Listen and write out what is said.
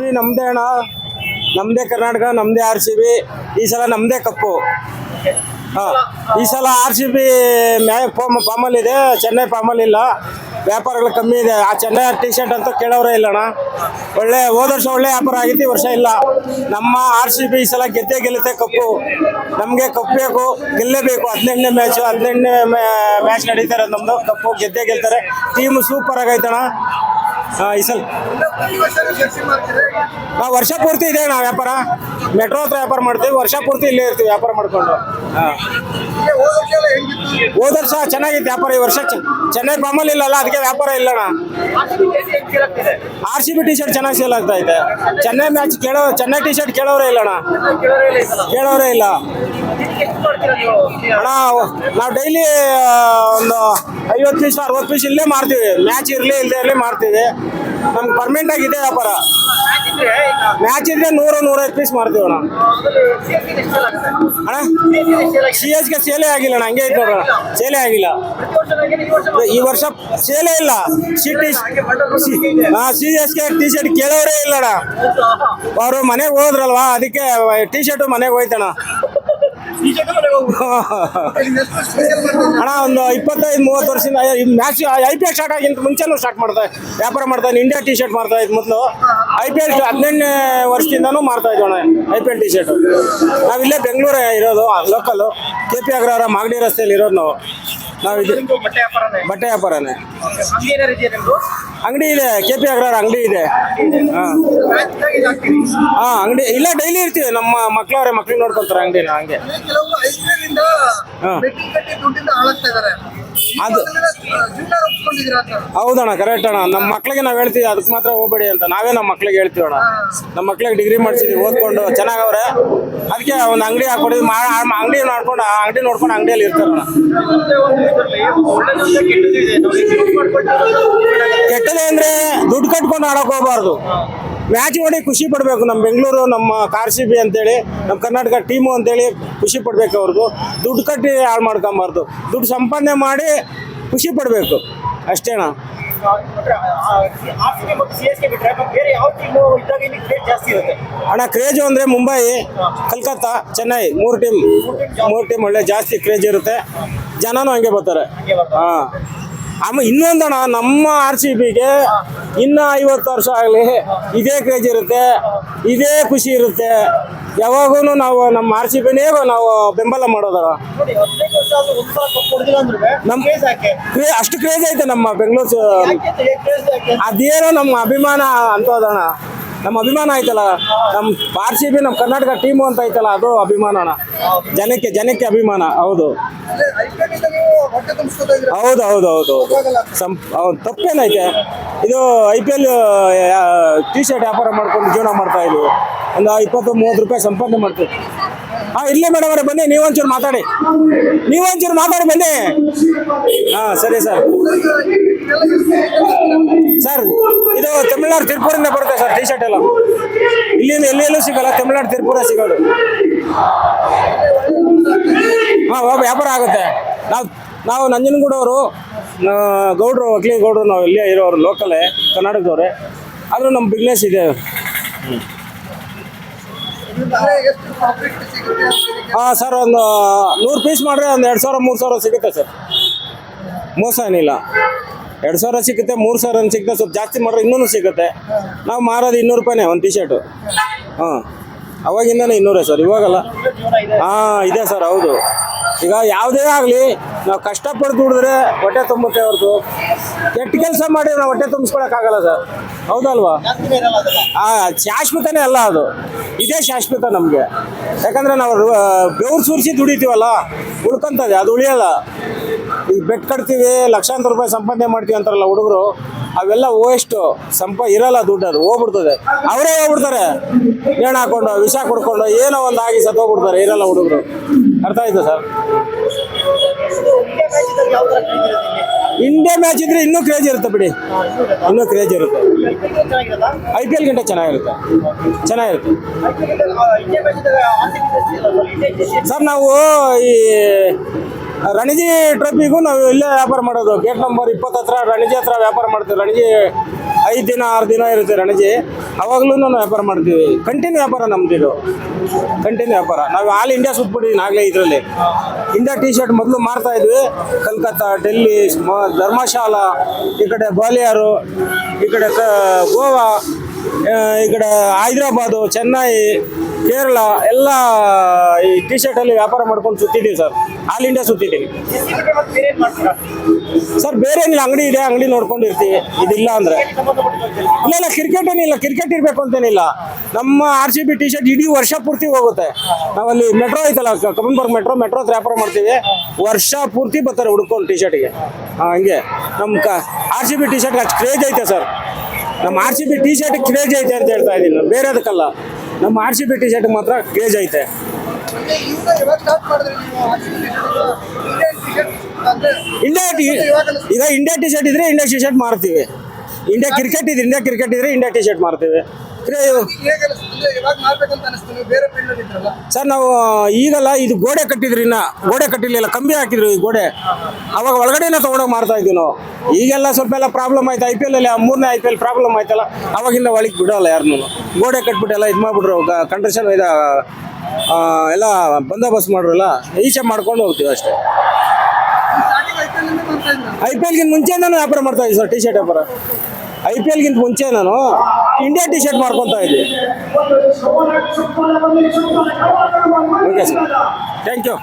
B ನಮ್ದೇ ಅಣ್ಣ, ನಮ್ದೇ ಕರ್ನಾಟಕ, ನಮ್ದೇ ಆರ್ ಸಿ ಬಿ, ಈ ಸಲ ನಮ್ದೇ ಕಪ್ಪು. ಹಾ, ಈ ಸಲ ಆರ್ ಸಿ ಬಿ ಫಾರ್ಮ್ ಇದೆ, ಚೆನ್ನೈ ಫಾರ್ಮಲ್ ಇಲ್ಲ. ವ್ಯಾಪಾರಗಳು ಕಮ್ಮಿ ಇದೆ. ಆ ಚೆನ್ನೈ ಟಿ ಶರ್ಟ್ ಅಂತ ಕೇಳೋರೇ ಇಲ್ಲ ಅಣ್ಣ. ಒಳ್ಳೆ, ಹೋದ ವರ್ಷ ಒಳ್ಳೆ ವ್ಯಾಪಾರ ಆಗಿತ್ತು, ಈ ವರ್ಷ ಇಲ್ಲ. ನಮ್ಮ ಆರ್ ಸಿ ಬಿ ಈ ಸಲ ಗೆದ್ದೆ ಗೆಲ್ಲುತ್ತೆ ಕಪ್ಪು. ನಮಗೆ ಕಪ್ಪು ಬೇಕು, ಗೆಲ್ಲೇಬೇಕು. ಹದಿನೆಂಟನೇ ಮ್ಯಾಚು ಹದಿನೆಂಟನೇ ಮ್ಯಾಚ್ ನಡೀತಾರೆ ನಮ್ಮದು ಕಪ್ಪು ಗೆದ್ದೆ ಗೆಲ್ತಾರೆ. ಟೀಮು ಸೂಪರ್ ಆಗೈತಣ್ಣ. ಈ ನಾವು ವರ್ಷ ಪೂರ್ತಿ ಇದೆ ನಾವು ವ್ಯಾಪಾರ. ಮೆಟ್ರೋ ಹತ್ರ ವ್ಯಾಪಾರ ಮಾಡ್ತೀವಿ, ವರ್ಷ ಪೂರ್ತಿ ಇಲ್ಲೇ ಇರ್ತೀವಿ ವ್ಯಾಪಾರ ಮಾಡ್ಕೊಂಡು. ಹೋದ ವರ್ಷ ಚೆನ್ನಾಗಿತ್ತು ವ್ಯಾಪಾರ, ಈ ವರ್ಷ ಚೆನ್ನೈ ಬಾಮಲ್ ಇಲ್ಲಲ್ಲ, ಅದಕ್ಕೆ ವ್ಯಾಪಾರ ಇಲ್ಲಣ್ಣ R C B T shirt ಚೆನ್ನಾಗಿ ಸೇಲ್ ಆಗ್ತಾ ಇದೆ. ಚೆನ್ನೈ ಮ್ಯಾಚ್ ಕೇಳೋ, ಚೆನ್ನೈ ಟಿ ಶರ್ಟ್ ಕೇಳೋರೇ ಇಲ್ಲಣ್ಣ ಕೇಳೋರೇ ಇಲ್ಲ. ಅಣ್ಣ ನಾವು ಡೈಲಿ ಒಂದು ಐವತ್ತು ಪೀಸ್ ಅರವತ್ತು ಪೀಸ್ ಇಲ್ಲೇ ಮಾರ್ತೀವಿ. ಮ್ಯಾಚ್ ಇರಲಿ ಇಲ್ಲದೆ ಇರಲಿ ಮಾರ್ತೀವಿ. ನಮ್ಗೆ ಪರ್ಮನೆಂಟ್ ಆಗಿದೆ ವ್ಯಾಪಾರ. ಮ್ಯಾಚ್ ಇದ್ರೆ ನೂರ ನೂರೈದು ಪೀಸ್ ಮಾಡ್ತೀವಿ ಅಣ್ಣ. ಅಣ್ಣ ಸಿ ಎಸ್ಗೆ ಸೇಲೇ ಆಗಿಲ್ಲ ಅಣ್ಣ ಹಂಗೆ ಐತೆ ನೋಡೋಣ ಸೇಲೇ ಆಗಿಲ್ಲ. ಈ ವರ್ಷ ಸೇಲೇ ಇಲ್ಲ. ಸಿಟಿ ಹಾ ಸಿ ಎಸ್ಗೆ ಟಿ ಶರ್ಟ್ ಕೇಳೋರೇ ಇಲ್ಲ ಅಣ್ಣ. ಅವರು ಮನೆಗೆ ಹೋದ್ರಲ್ವಾ? ಅದಕ್ಕೆ ಟಿ ಶರ್ಟ್ ಮನೆಗೆ ಹೋಯ್ತಣ್ಣ. ಅಣ್ಣ ಒಂದು ಇಪ್ಪತ್ತೈದು ಮೂವತ್ತು ವರ್ಷದಿಂದ match I P L start ಆಗಿಂತ ಮುಂಚೆನೂ ಸ್ಟಾರ್ಟ್ ಮಾಡ್ತಾ ಮಾಡ್ತಾ ಮಾಡ್ತಾ ಇಂಡಿಯಾ ಟಿ ಶರ್ಟ್ ಮಾಡ್ತಾ ಇದ್ದು ಮೊದಲು. ಐ ಪಿ ಎಲ್ ಹದಿನೆಂಟನೇ ವರ್ಷದಿಂದನೂ ಮಾಡ್ತಾ ಇದ್ವಿ ಅಣ್ಣ I P L T shirt ನಾವಿಲ್ಲೇ ಬೆಂಗಳೂರೇ ಇರೋದು local K P Agrahara Magadi ರಸ್ತೆಯಲ್ಲಿ ಇರೋದು ನಾವು. ನಾವು ವ್ಯಾಪಾರನೇ? ಬಟ್ಟೆ ವ್ಯಾಪಾರನೇ. ಅಂಗಡಿ ಇದೆ ಕೆ ಪಿ ಅಗ್ರಹಾರ ಅಂಗಡಿ ಇದೆ. ಹಾ. ಅಂಗಡಿ ಇಲ್ಲ ಡೈಲಿ ಇರ್ತೀವಿ ನಮ್ಮ ಮಕ್ಳವ್ರೆ ಮಕ್ಳಿಗೆ ನೋಡ್ಕೊಂತಾರೆ ಅಂಗಡಿನ ಹಂಗೆ. ಹಾ. ಅದು- ಹೌದಣ್ಣ ಕರೆಕ್ಟ್ ಅಣ್ಣ. ನಮ್ಮ ಮಕ್ಳಿಗೆ ನಾವು ಹೇಳ್ತೀವಿ ಅದಕ್ಕೆ ಮಾತ್ರ ಹೋಗ್ಬೇಡಿ ಅಂತ. ನಾವೇ ನಮ್ಮ ಮಕ್ಳಿಗೆ ಹೇಳ್ತೀವಿ ಅಣ್ಣ. ನಮ್ಮ ಮಕ್ಳಿಗೆ ಡಿಗ್ರಿ ಮಾಡಿಸಿದ್ವಿ, ಓದ್ಕೊಂಡು ಚೆನ್ನಾಗವ್ರೆ. ಅದಕ್ಕೆ ಒಂದು ಅಂಗಡಿ ಹಾಕೊಡಿದ್ವಿ ಅಂಗಡಿ ನೋಡ್ಕೊಂಡು ಅಂಗಡಿ ನೋಡ್ಕೊಂಡು ಅಂಗಡಿಯಲ್ಲಿ ಇರ್ತಾರಣ್ಣ ಕೆಟ್ಟದೇ ಅಂದ್ರೆ ದುಡ್ಡು ಕಟ್ಕೊಂಡು ಆಡಕ್ ಹೋಗ್ಬಾರ್ದು. ಮ್ಯಾಚ್ ನೋಡಿ ಖುಷಿ ಪಡಬೇಕು ನಮ್ಮ ಬೆಂಗಳೂರು ನಮ್ಮ ಕಾರ್ ಸಿ ಬಿ ಅಂತೇಳಿ ನಮ್ಮ ಕರ್ನಾಟಕ ಟೀಮು ಅಂತೇಳಿ ಖುಷಿ ಪಡಬೇಕು ಅವ್ರದ್ದು ದುಡ್ಡು ಕಟ್ಟಿ ಹಾಳು ಮಾಡ್ಕೊಂಬಾರ್ದು. ದುಡ್ಡು ಸಂಪಾದನೆ ಮಾಡಿ ಖುಷಿ ಪಡಬೇಕು. ಅಷ್ಟೇನ? ಅಣ್ಣ ಕ್ರೇಜು ಅಂದರೆ ಮುಂಬೈ ಕಲ್ಕತ್ತಾ ಚೆನ್ನೈ ಮೂರು ಟೀಮ್ ಮೂರು ಟೀಮ್ ಒಳ್ಳೆ ಜಾಸ್ತಿ ಕ್ರೇಜ್ ಇರುತ್ತೆ. ಜನನೂ ಹಂಗೆ ಬರ್ತಾರೆ. ಹಾಂ. ಆಮೇಲೆ ಇನ್ನೊಂದಣ್ಣ ನಮ್ಮ ಆರ್ ಸಿ ಬಿಗೆ ಇನ್ನೂ ಐವತ್ತು ವರ್ಷ ಆಗಲಿ ಇದೇ ಕ್ರೇಜ್ ಇರುತ್ತೆ, ಇದೇ ಖುಷಿ ಇರುತ್ತೆ. ಯಾವಾಗೂ ನಾವು ನಮ್ಮ ಆರ್ ಸಿ ಬಿನೇ ನಾವು ಬೆಂಬಲ ಮಾಡೋದರ ನೋಡಿ ಹದಿನೈದು ವರ್ಷ ಆದ್ರೂ ಒಂದು ಸಲ ಕಪ್ ಹೊಡೆದಿಲ್ಲ ಅಂದ್ರೆ ನಮ್- ಕ್ರೇಜ್ ಯಾಕೆ ಕ್ರೇ, ಅಷ್ಟು ಕ್ರೇಜ್ ಐತೆ ನಮ್ಮ ಬೆಂಗಳೂರು ಅದೇನೋ ನಮ್ಮ ಅಭಿಮಾನ ಅಂತದಣ್ಣ. ನಮ್ಮ ಅಭಿಮಾನ ಆಯ್ತಲ್ಲ ನಮ್ಮ ಆರ್ ಸಿ ಬಿ ನಮ್ಮ ಕರ್ನಾಟಕ ಟೀಮು ಅಂತ ಐತಲ್ಲ, ಅದು ಅಭಿಮಾನ ಜನಕ್ಕೆ ಜನಕ್ಕೆ ಅಭಿಮಾನ, ಹೌದು. ಹೌದು ಹೌದು ಹೌದು ಸಂ ಹೌದು ತಪ್ಪೇನೈತೆ. ಇದು I P L T shirt ವ್ಯಾಪಾರ ಮಾಡ್ಕೊಂಡು ಜೀವನ ಮಾಡ್ತಾ ಇದ್ವಿ. ಒಂದು ಇಪ್ಪತ್ತು ಮೂವತ್ತು ರೂಪಾಯಿ ಸಂಪಾದನೆ ಮಾಡ್ತೀವಿ. ಹಾಂ ಇಲ್ಲೇ ಮೇಡಮ್ ಅವರೇ ಬನ್ನಿ ನೀವೊಂಚೂರು ಮಾತಾಡಿ. ನೀವೊಂಚೂರು ಮಾತಾಡಿ ಬನ್ನಿ. ಹಾಂ ಸರಿ ಸರ್. ಸರ್ ಇದು ತಮಿಳ್ನಾಡು ತಿರುಪುರಿಂದ ಬರುತ್ತೆ ಸರ್ ಟಿ ಶರ್ಟ್ ಎಲ್ಲ. ಇಲ್ಲಿಂದ ಎಲ್ಲೆಲ್ಲೂ ಸಿಗಲ್ಲ ತಮಿಳ್ನಾಡು ತಿರುಪುರ ಸಿಗೋದು. ಹಾಂ ವ್ಯಾಪಾರ ಆಗುತ್ತೆ. ನಾವು ನಾವು ನಂಜನಗೂಡವರು ಗೌಡ್ರು ಅಕ್ಲಿ ಗೌಡ್ರು ನಾವು ಇಲ್ಲೇ ಇರೋರು ಲೋಕಲೇ ಕರ್ನಾಟಕದವ್ರೆ. ಆದರೂ ನಮ್ಮ ಬಿಸ್ನೆಸ್ ಇದೆ? ಹಾಂ ಸರ್ ಒಂದು ನೂರು ಪೀಸ್ ಮಾಡಿದ್ರೆ ಒಂದು ಎರಡು ಸಾವಿರ ಮೂರು ಸಾವಿರ ಸಿಗುತ್ತೆ ಸರ್. ಮೋಸ ಏನಿಲ್ಲ. ಎರಡು ಸಾವಿರ ಸಿಗುತ್ತೆ ಮೂರು ಸಾವಿರ ಸಿಗುತ್ತೆ ಸ್ವಲ್ಪ ಜಾಸ್ತಿ ಮಾಡಿದ್ರೆ ಇನ್ನೂ ಸಿಗುತ್ತೆ. ನಾವು ಮಾರೋದು ಇನ್ನೂರು ರೂಪಾಯಿನೇ ಒಂದು ಟಿ ಶರ್ಟು ಹಾಂ. ಅವಾಗಿಂದನೇ ಇನ್ನೂರೇ ಸರ್ ಇವಾಗಲ್ಲ. ಹಾಂ ಇದೆ ಸರ್ ಹೌದು. ಈಗ ಯಾವುದೇ ಆಗಲಿ ನಾವು ಕಷ್ಟಪಟ್ಟು ದುಡಿದ್ರೆ ಹೊಟ್ಟೆ ತುಂಬುತ್ತೆ ಹೊರತು ಕೆಟ್ಟ ಕೆಲಸ ಮಾಡಿ ನಾವು ಹೊಟ್ಟೆ ತುಂಬಿಸ್ಕೊಳಕ್ಕಾಗಲ್ಲ ಸರ್. ಹೌದಲ್ವಾ? ಆ, ಶಾಶ್ವತನೇ ಅಲ್ಲ ಅದು. ಇದೇ ಶಾಶ್ವತ ನಮಗೆ. ಯಾಕಂದ್ರೆ ನಾವು ಬೆವ್ರು ಸುರಿಸಿ ದುಡಿತೀವಲ್ಲ? ಉಳ್ಕೊಂತದೆ ಅದು ಉಳಿಯಲ್ಲ. ಈಗ ಬೆಟ್ ಕಟ್ತೀವಿ, ಲಕ್ಷಾಂತರ ರೂಪಾಯಿ ಸಂಪಾದನೆ ಮಾಡ್ತೀವಿ ಅಂತಾರಲ್ಲ ಹುಡುಗರು, ಅವೆಲ್ಲ ವೇಸ್ಟು ಸಂಪ, ಇರಲ್ಲ ದುಡ್ಡು ಅದು, ಹೋಗ್ಬಿಡ್ತದೆ. ಅವರೇ ಹೋಗ್ಬಿಡ್ತಾರೆ. ನೇಣು ಹಾಕೊಂಡು, ವಿಷ ಕುಡ್ಕೊಂಡು, ಏನೋ ಒಂದು ಆಗಿ ಸತ್ತೋಗ್ಬಿಡ್ತಾರೆ, ಇರಲ್ಲ ಹುಡುಗರು. ಅರ್ಥ ಆಯ್ತು ಸರ್? ಇಂಡಿಯಾ ಮ್ಯಾಚ್ ಇದ್ರೆ ಇನ್ನೂ ಕ್ರೇಜ್ ಇರುತ್ತೆ ಬಿಡಿ. ಇನ್ನೂ ಕ್ರೇಜ್ ಇರುತ್ತೆ. ಐ ಪಿ ಎಲ್ ಗಂಟೆ ಚೆನ್ನಾಗಿರುತ್ತೆ. ಚೆನ್ನಾಗಿರುತ್ತೆ. ಸರ್ ನಾವು ಈ ರಣಜಿ ಟ್ರಫಿಗೂ ನಾವು ಇಲ್ಲೇ ವ್ಯಾಪಾರ ಮಾಡೋದು. ಗೇಟ್ ನಂಬರ್ ಇಪ್ಪತ್ತು ಹತ್ರ ರಣಜಿ ಹತ್ರ ವ್ಯಾಪಾರ ಮಾಡ್ತೀವಿ. ರಣಜಿ ಐದು ದಿನ, ಆರು ದಿನ ಇರುತ್ತೆ ರಣಜಿ. ಅವಾಗಲೂ ನಾವು ವ್ಯಾಪಾರ ಮಾಡ್ತೀವಿ. ಕಂಟಿನ್ಯೂ ವ್ಯಾಪಾರ ನಮ್ದು ಇದು. ಕಂಟಿನ್ಯೂ ವ್ಯಾಪಾರ. ನಾವು ಆಲ್ ಇಂಡಿಯಾ ಸುತ್ಬಿಟ್ಟಿದ್ದೀನಿ ಆಗಲೇ ಇದರಲ್ಲಿ. ಇಂಡಿಯಾ ಟಿ ಶರ್ಟ್ ಮೊದಲು ಮಾರ್ತಾ ಇದ್ವಿ. ಕಲ್ಕತ್ತಾ, ಡೆಲ್ಲಿ ಧರ್ಮಶಾಲಾ, ಈ ಕಡೆ ಗ್ವಾಲಿಯರು, ಈ ಕಡೆ ಗೋವಾ ಈ ಕಡೆ ಹೈದ್ರಾಬಾದು, ಚೆನ್ನೈ, ಕೇರಳ, ಎಲ್ಲ ಈ ಟಿ ಶರ್ಟಲ್ಲಿ ವ್ಯಾಪಾರ ಮಾಡ್ಕೊಂಡು ಸುತ್ತಿದ್ದೀವಿ ಸರ್. ಆಲ್ ಇಂಡಿಯಾ ಸುತ್ತಿದ್ದೀನಿ. ಸರ್, ಬೇರೆ ಏನಿಲ್ಲ, ಅಂಗಡಿ ಇದೆ, ಅಂಗಡಿ ನೋಡ್ಕೊಂಡಿರ್ತೀವಿ. ಇದಿಲ್ಲ ಅಂದ್ರೆ. ಇಲ್ಲ ಇಲ್ಲ ಕ್ರಿಕೆಟ್ ಏನಿಲ್ಲ ಕ್ರಿಕೆಟ್ ಇರಬೇಕು ಅಂತೇನಿಲ್ಲ. ನಮ್ಮ R C B T shirt ಇಡೀ ವರ್ಷ ಪೂರ್ತಿ ಹೋಗುತ್ತೆ. ನಾವಲ್ಲಿ ಮೆಟ್ರೋ ಐತಲ್ಲ, ಕ- ಕಬ್ಬನ್ಬರ್ಗ್ ಮೆಟ್ರೋ ಮೆಟ್ರೋ ವ್ಯಾಪಾರ ಮಾಡ್ತೀವಿ. ವರ್ಷ ಪೂರ್ತಿ ಬರ್ತಾರೆ ಹುಡ್ಕೊಂಡು ಟಿ ಶರ್ಟ್ಗೆ ಹಂಗೆ. ನಮ್ಮ ಕ ಆರ್ ಸಿ ಬಿ ಟಿ ಶರ್ಟ್ಗೆ ಅಷ್ಟು ಕ್ರೇಜ್ ಐತೆ ಸರ್. ನಮ್ಮ R C B T shirt craze ಐತೆ ಅಂತ ಹೇಳ್ತಾ ಇದ್ದೀನಿ. ನಾನು ಬೇರೆದಕ್ಕಲ್ಲ. ನಮ್ಮ R C B T shirt ಮಾತ್ರ ಕ್ರೇಜ್ ಐತೆ. ಇಂಡಿಯಾ ಟಿ ಈಗ ಇಂಡಿಯಾ ಟಿ ಶರ್ಟ್ ಇದ್ರೆ ಇಂಡಿಯಾ ಟಿ ಶರ್ಟ್ ಮಾರ್ತೀವಿ. ಇಂಡಿಯಾ ಕ್ರಿಕೆಟ್ ಇದ್ರೆ ಇಂಡಿಯಾ ಕ್ರಿಕೆಟ್ ಇದ್ರೆ ಇಂಡಿಯಾ ಟಿ ಶರ್ಟ್ ಮಾರ್ತೀವಿ ಇದ್ರಲ್ಲ. ಸರ್ ನಾವು ಈಗಲ್ಲ ಇದು ಗೋಡೆ ಕಟ್ಟಿದ್ರಿ ಇನ್ನ. ಗೋಡೆ ಕಟ್ಟಿರ್ಲಿಲ್ಲ ಕಂಬಿ ಹಾಕಿದ್ರು ಈ ಗೋಡೆ. ಅವಾಗ ಒಳಗಡೆನೆ ತಗೊಂಡೋಗಿ ಮಾರ್ತಾ ಇದ್ವಿ ನಾವು. ಈಗೆಲ್ಲ ಸ್ವಲ್ಪ ಎಲ್ಲ ಪ್ರಾಬ್ಲಮ್ ಆಯ್ತು ಐ ಪಿ ಎಲ್ ಅಲ್ಲಿ ಮೂರನೇ ಐ ಪಿ ಎಲ್ ಪ್ರಾಬ್ಲಮ್ ಆಯ್ತಲ್ಲ ಅವಾಗಿಂದ ಒಳಗೆ ಬಿಡೋಲ್ಲ ಯಾರನ್ನೂ ಗೋಡೆ ಕಟ್ಬಿಟ್ಟು ಎಲ್ಲ ಇದು ಮಾಡ್ಬಿಟ್ರು ಕಂಟ್ರಕ್ಷನ್ ಇದ ಎಲ್ಲ ಬಂದೋಬಸ್ತ್ ಮಾಡ್ರಲ್ಲ ಈಚೆ ಮಾಡ್ಕೊಂಡು ಹೋಗ್ತೀವಿ ಅಷ್ಟೇ. ಐ ಪಿ ಎಲ್ಗಿಂತ ಮುಂಚೆ ನಾನು ವ್ಯಾಪಾರ ಮಾಡ್ತಾ ಇದ್ದೆ ಸರ್ ಟಿ ಶರ್ಟ್ ವ್ಯಾಪಾರ. ಐ ಪಿ ಎಲ್ಗಿಂತ ಮುಂಚೆ ನಾನು ಇಂಡಿಯಾ ಟಿ ಶರ್ಟ್ ಮಾಡ್ಕೊತಾ ಇದ್ದೆ ಸರ್. Thank you